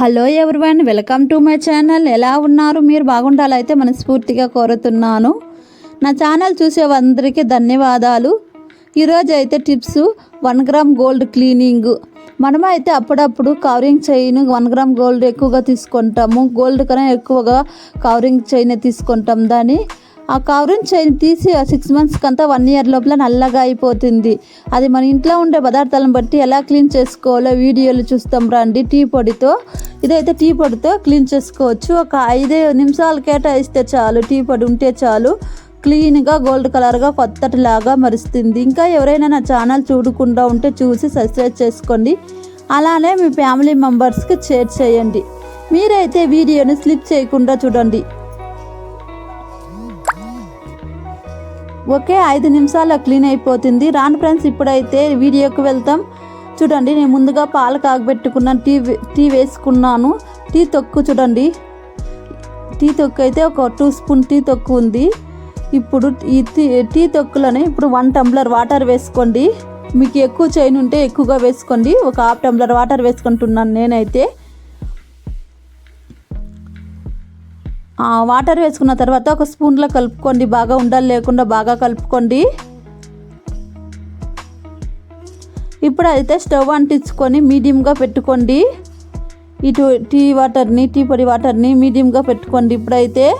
Hello everyone welcome to my channel. ఎలా ఉన్నారు? మీరు బాగుండాలైతే మనస్ఫూర్తిగా కోరుతున్నాను. నా ఛానల్ చూసే అందరికీ ధన్యవాదాలు. ఈరోజు అయితే tips one gram gold cleaning. మనమైతే అప్పుడప్పుడు covering chain one gram gold ఎక్కువగా తీసుకుంటాము. గోల్డ్ కన్నా ఎక్కువగా కవరింగ్ చైన్ తీసుకుంటాం. దాన్ని ఆ కవరింగ్ చైన్ తీసి సిక్స్ మంత్స్కి అంతా వన్ ఇయర్ లోపల నల్లగా అయిపోతుంది. అది మన ఇంట్లో ఉండే పదార్థాలను బట్టి ఎలా క్లీన్ చేసుకోవాలో వీడియోలు చూస్తాం రండి. టీ పొడితో ఇదైతే టీ పొడితో క్లీన్ చేసుకోవచ్చు. ఒక ఐదు నిమిషాలు కేటాయిస్తే చాలు. టీ పొడి ఉంటే చాలు. క్లీన్గా గోల్డ్ కలర్గా కొత్తటిలాగా మరుస్తుంది. ఇంకా ఎవరైనా నా ఛానల్ చూడకుండా ఉంటే చూసి సబ్స్క్రైబ్ చేసుకోండి. అలానే మీ ఫ్యామిలీ మెంబర్స్కి షేర్ చేయండి. మీరైతే వీడియోని స్లిప్ చేయకుండా చూడండి. ఒకే ఐదు నిమిషాల్లో క్లీన్ అయిపోతుంది. రాను ఫ్రెండ్స్ ఇప్పుడైతే వీడియోకి వెళ్తాం. చూడండి నేను ముందుగా పాలు కాగబెట్టుకున్నాను టీ టీ వేసుకున్నాను. టీ తొక్కు చూడండి. టీ తొక్కు అయితే ఒక టూ స్పూన్ టీ తొక్కు ఉంది. ఇప్పుడు ఈ టీ టీ తొక్కులోనే ఇప్పుడు వన్ టంబ్లర్ వాటర్ వేసుకోండి. మీకు ఎక్కువ చైన్ ఉంటే ఎక్కువగా వేసుకోండి. ఒక హాఫ్ టంబ్లర్ వాటర్ వేసుకుంటున్నాను నేనైతే. వాటర్ వేసుకున్న తర్వాత ఒక స్పూన్లో కలుపుకోండి. బాగా ఉండాలి లేకుండా బాగా కలుపుకోండి. ఇప్పుడు అయితే స్టవ్ అంటించుకొని మీడియంగా పెట్టుకోండి. ఇటు టీ వాటర్ని టీ పొడి వాటర్ని మీడియంగా పెట్టుకోండి. ఇప్పుడైతే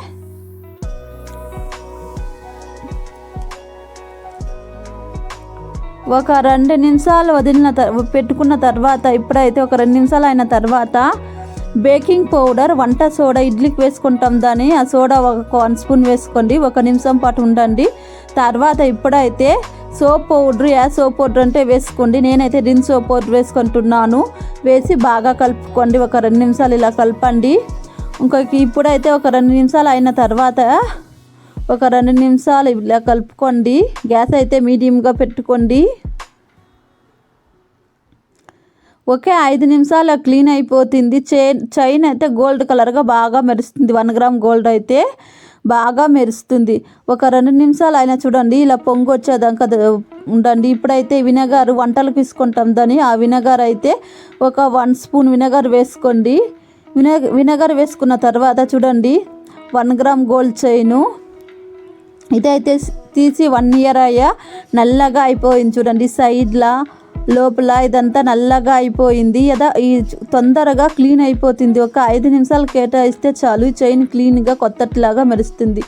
ఒక రెండు నిమిషాలు వదిలిన తర్- పెట్టుకున్న తర్వాత ఇప్పుడైతే ఒక రెండు నిమిషాలు అయిన తర్వాత బేకింగ్ పౌడర్ వంట సోడా ఇడ్లీకి వేసుకుంటాం దాన్ని. ఆ సోడా ఒక వన్ స్పూన్ వేసుకోండి. ఒక నిమిషం పాటు ఉండండి. తర్వాత ఇప్పుడైతే సోప్ పౌడర్ యా సోప్ పౌడర్ అంటే వేసుకోండి. నేనైతే రిన్ సోప్ పౌడర్ వేసుకుంటున్నాను. వేసి బాగా కలుపుకోండి. ఒక రెండు నిమిషాలు ఇలా కలపండి. ఇంకొక ఇప్పుడైతే ఒక రెండు నిమిషాలు అయిన తర్వాత ఒక రెండు నిమిషాలు ఇలా కలుపుకోండి. గ్యాస్ అయితే మీడియంగా పెట్టుకోండి. ఒకే ఐదు నిమిషాలు క్లీన్ అయిపోతుంది. చైన్ చైన్ అయితే గోల్డ్ కలర్గా బాగా మెరుస్తుంది. వన్ గ్రామ్ గోల్డ్ అయితే బాగా మెరుస్తుంది. ఒక రెండు నిమిషాలు అయినా చూడండి ఇలా పొంగు వచ్చేదాకా ఉండండి. ఇప్పుడైతే వినగారు వంటలకు తీసుకుంటాం. దాన్ని ఆ వినగారు అయితే ఒక వన్ స్పూన్ వినగర్ వేసుకోండి. విన వినగర్ వేసుకున్న తర్వాత చూడండి వన్ గ్రామ్ గోల్డ్ చైను. ఇదైతే తీసి వన్ ఇయర్ అయ్యా నల్లగా అయిపోయింది చూడండి. సైడ్లా లోపల ఇదంతా నల్లగా అయిపోయింది. కదా ఈ తొందరగా క్లీన్ అయిపోతుంది. ఒక ఐదు నిమిషాలు కేటాయిస్తే చాలు. ఈ చైన్ క్లీన్గా కొత్తట్లాగా మెరుస్తుంది.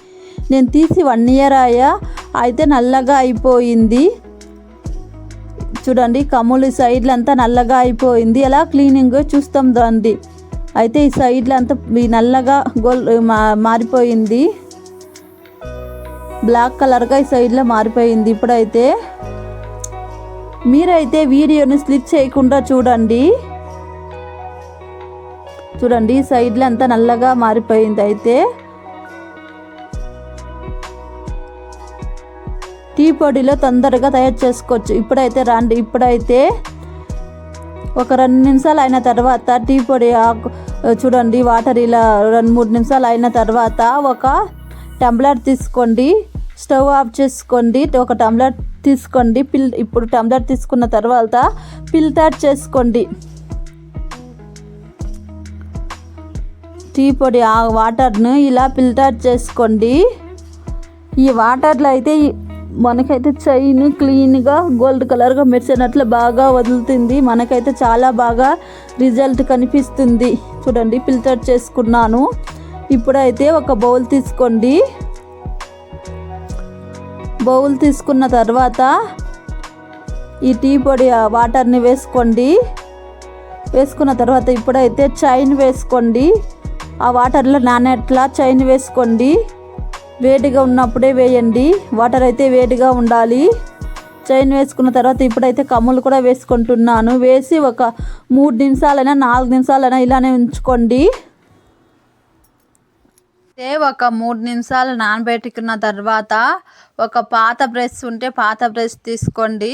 నేను తీసి వన్ ఇయర్ అయ్యా. అయితే నల్లగా అయిపోయింది. చూడండి కమ్ములు సైడ్లు అంతా నల్లగా అయిపోయింది. ఎలా క్లీనింగ్ చూస్తాం దాన్ని అయితే ఈ సైడ్లు అంతా ఈ నల్లగా గోల్ మా మారిపోయింది. బ్లాక్ కలర్గా ఈ సైడ్లో మారిపోయింది ఇప్పుడైతే. మీరైతే వీడియోని స్లిప్ చేయకుండా చూడండి. చూడండి సైడ్లు సైడ్లో అంతా నల్లగా మారిపోయింది అయితే. టీ పొడిలో తొందరగా తయారు చేసుకోవచ్చు. ఇప్పుడైతే రండి ఇప్పుడైతే ఒక రెండు నిమిషాలు అయిన తర్వాత టీ పొడి ఆకు చూడండి వాటర్ ఇలా రెండు మూడు నిమిషాలు అయిన తర్వాత ఒక టంబ్లర్ తీసుకోండి. స్టవ్ ఆఫ్ చేసుకోండి ఒక టంబ్లర్ తీసుకోండి. పిల్ ఇప్పుడు టమ్లర్ తీసుకున్న తర్వాత ఫిల్టర్ చేసుకోండి. టీ పొడి ఆ వాటర్ను ఇలా ఫిల్టర్ చేసుకోండి. ఈ వాటర్లో అయితే మనకైతే చైన్ క్లీన్గా గోల్డ్ కలర్గా మెరిసినట్లు బాగా వదులుతుంది. మనకైతే చాలా బాగా రిజల్ట్ కనిపిస్తుంది. చూడండి ఫిల్టర్ చేసుకున్నాను. ఇప్పుడైతే ఒక బౌల్ తీసుకోండి. బౌల్ తీసుకున్న తర్వాత ఈ టీ పొడి వాటర్ని వేసుకోండి. వేసుకున్న తర్వాత ఇప్పుడైతే చైన్ వేసుకోండి. ఆ వాటర్లో నానేట్లా చైన్ వేసుకోండి. వేడిగా ఉన్నప్పుడే వేయండి. వాటర్ అయితే వేడిగా ఉండాలి. చైన్ వేసుకున్న తర్వాత ఇప్పుడైతే కమ్ములు కూడా వేసుకుంటున్నాను. వేసి ఒక మూడు నిమిషాలైనా నాలుగు నిమిషాలైనా ఇలానే ఉంచుకోండి. అయితే ఒక మూడు నిమిషాలు నానబెట్టుకున్న తర్వాత ఒక పాత బ్రష్ ఉంటే పాత బ్రష్ తీసుకోండి.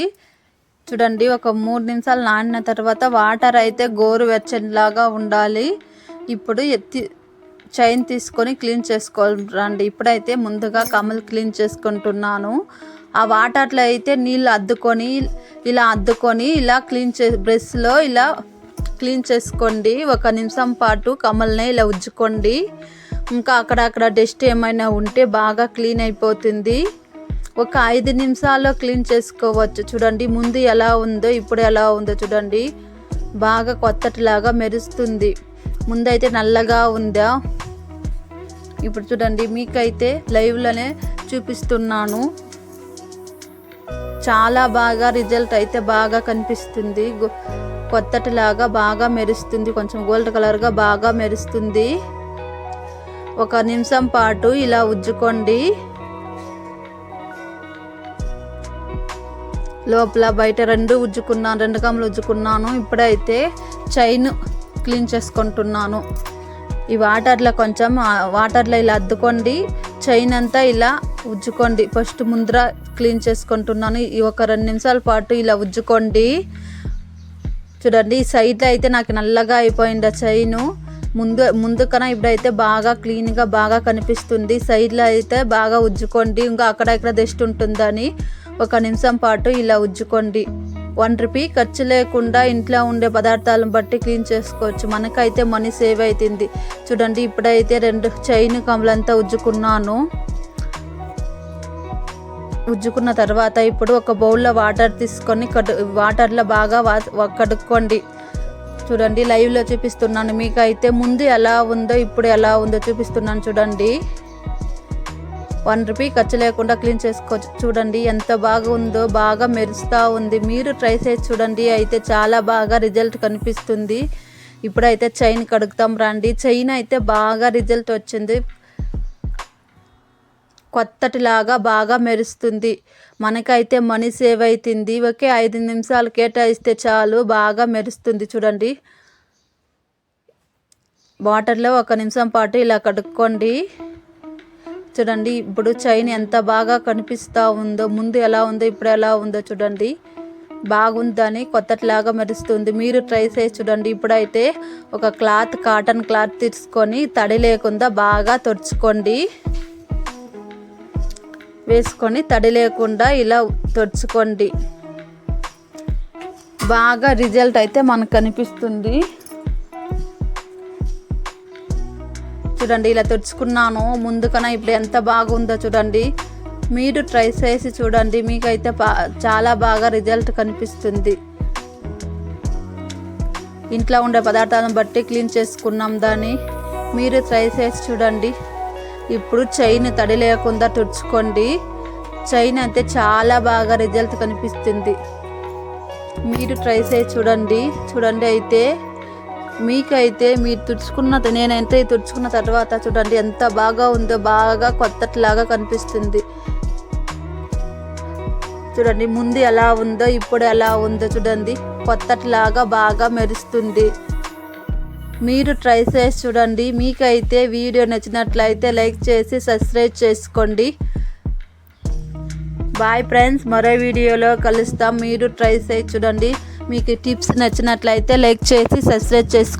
చూడండి ఒక మూడు నిమిషాలు నానిన తర్వాత వాటర్ అయితే గోరు వెచ్చనిలాగా ఉండాలి. ఇప్పుడు ఎత్తి చైన్ తీసుకొని క్లీన్ చేసుకోరండి ఇప్పుడైతే ముందుగా కమ్మలు క్లీన్ చేసుకుంటున్నాను. ఆ వాటర్లో అయితే నీళ్ళు అద్దుకొని ఇలా అద్దుకొని ఇలా క్లీన్ చే బ్రష్లో ఇలా క్లీన్ చేసుకోండి. ఒక నిమిషం పాటు కమల్ని ఇలా ఉజ్జుకోండి. ఇంకా అక్కడక్కడ డస్ట్ ఏమైనా ఉంటే బాగా క్లీన్ అయిపోతుంది. ఒక ఐదు నిమిషాల్లో క్లీన్ చేసుకోవచ్చు. చూడండి ముందు ఎలా ఉందో ఇప్పుడు ఎలా ఉందో చూడండి. బాగా కొత్తటిలాగా మెరుస్తుంది. ముందైతే నల్లగా ఉందా? ఇప్పుడు చూడండి మీకైతే లైవ్లోనే చూపిస్తున్నాను. చాలా బాగా రిజల్ట్ అయితే బాగా కనిపిస్తుంది. కొత్తటిలాగా బాగా మెరుస్తుంది. కొంచెం గోల్డ్ కలర్గా బాగా మెరుస్తుంది. ఒక నిమిషం పాటు ఇలా ఉజ్జుకోండి. లోపల బయట రెండు ఉజ్జుకున్నాను రెండు కమ్మలు ఉజ్జుకున్నాను. ఇప్పుడైతే చైన్ క్లీన్ చేసుకుంటున్నాను. ఈ వాటర్లో కొంచెం వాటర్లో ఇలా అద్దుకోండి. చైన్ అంతా ఇలా ఉజ్జుకోండి. ఫస్ట్ ముందర క్లీన్ చేసుకుంటున్నాను. ఈ ఒక రెండు నిమిషాల పాటు ఇలా ఉజ్జుకోండి. చూడండి ఈ సైడ్లో అయితే నాకు నల్లగా అయిపోయింది ఆ చైను. ముందు ముందు కన్నా ఇప్పుడైతే బాగా క్లీన్గా బాగా కనిపిస్తుంది. సైడ్లో అయితే బాగా ఉజ్జుకోండి. ఇంకా అక్కడ ఇక్కడ దిష్టి ఉంటుందని ఒక నిమిషం పాటు ఇలా ఉజ్జుకోండి. వన్ రూపీ ఖర్చు లేకుండా ఇంట్లో ఉండే పదార్థాలను బట్టి క్లీన్ చేసుకోవచ్చు. మనకైతే మనీ సేవ్ అవుతుంది చూడండి ఇప్పుడైతే రెండు చైన్ కమలంతా ఉజ్జుకున్నాను. ఉజ్జుకున్న తర్వాత ఇప్పుడు ఒక బౌల్లో వాటర్ తీసుకొని కడు వాటర్లో బాగా వా- కడుక్కోండి. చూడండి లైవ్లో చూపిస్తున్నాను. మీకు అయితే ముందు ఎలా ఉందో ఇప్పుడు ఎలా ఉందో చూపిస్తున్నాను చూడండి. వన్ రూపీ ఖర్చు లేకుండా క్లీన్ చేసుకోవచ్చు చూడండి ఎంత బాగా ఉందో బాగా మెరుస్తూ ఉంది. మీరు ట్రై చేసి చూడండి అయితే చాలా బాగా రిజల్ట్ కనిపిస్తుంది. ఇప్పుడైతే చైన్ కడుగుతాం రండి. చైన్ అయితే బాగా రిజల్ట్ వచ్చింది. కొత్తటిలాగా బాగా మెరుస్తుంది. మనకైతే మనీ సేవ్ అవుతుంది ఒకే ఐదు నిమిషాలు కేటాయిస్తే చాలు బాగా మెరుస్తుంది చూడండి. వాటర్లో ఒక నిమిషం పాటు ఇలా కడుక్కోండి. చూడండి ఇప్పుడు చైన్ ఎంత బాగా కనిపిస్తూ ఉందో ముందు ఎలా ఉందో ఇప్పుడు ఎలా ఉందో చూడండి. బాగుందని కొత్తట్లాగా మెరుస్తుంది. మీరు ట్రై చేసి చూడండి. ఇప్పుడైతే ఒక క్లాత్ కాటన్ క్లాత్ తీసుకొని తడి లేకుండా బాగా తుడుచుకోండి. వేసుకొని తడి లేకుండా ఇలా తుడుచుకోండి. బాగా రిజల్ట్ అయితే మనకు కనిపిస్తుంది. చూడండి ఇలా తుడుచుకున్నాను. ముందు కన్నా ఇప్పుడు ఎంత బాగుందో చూడండి. మీరు ట్రై చేసి చూడండి. మీకైతే చాలా బాగా రిజల్ట్ కనిపిస్తుంది. ఇంట్లో ఉండే పదార్థాలను బట్టి క్లీన్ చేసుకున్నాం దాన్ని. మీరు ట్రై చేసి చూడండి. ఇప్పుడు చైన్ తడి లేకుండా తుడుచుకోండి. చైన్ అయితే చాలా బాగా రిజల్ట్ కనిపిస్తుంది. మీరు ట్రై చేసి చూడండి. చూడండి అయితే మీకైతే మీరు తుడుచుకున్న నేనైతే తుడుచుకున్న తర్వాత చూడండి ఎంత బాగా ఉందో బాగా కొత్తట్లాగా కనిపిస్తుంది. చూడండి ముందు ఎలా ఉందో ఇప్పుడు ఎలా ఉందో చూడండి. కొత్తట్లాగా బాగా మెరుస్తుంది. మీరు ట్రై చేసి చూడండి. మీకైతే వీడియో నచ్చినట్లయితే లైక్ చేసి సబ్స్క్రైబ్ చేసుకోండి. బాయ్ ఫ్రెండ్స్ మరో వీడియోలో కలుస్తాం. మీరు ట్రై చేసి చూడండి. మీకు టిప్స్ నచ్చినట్లయితే లైక్ చేసి సబ్స్క్రైబ్ చేసుకోండి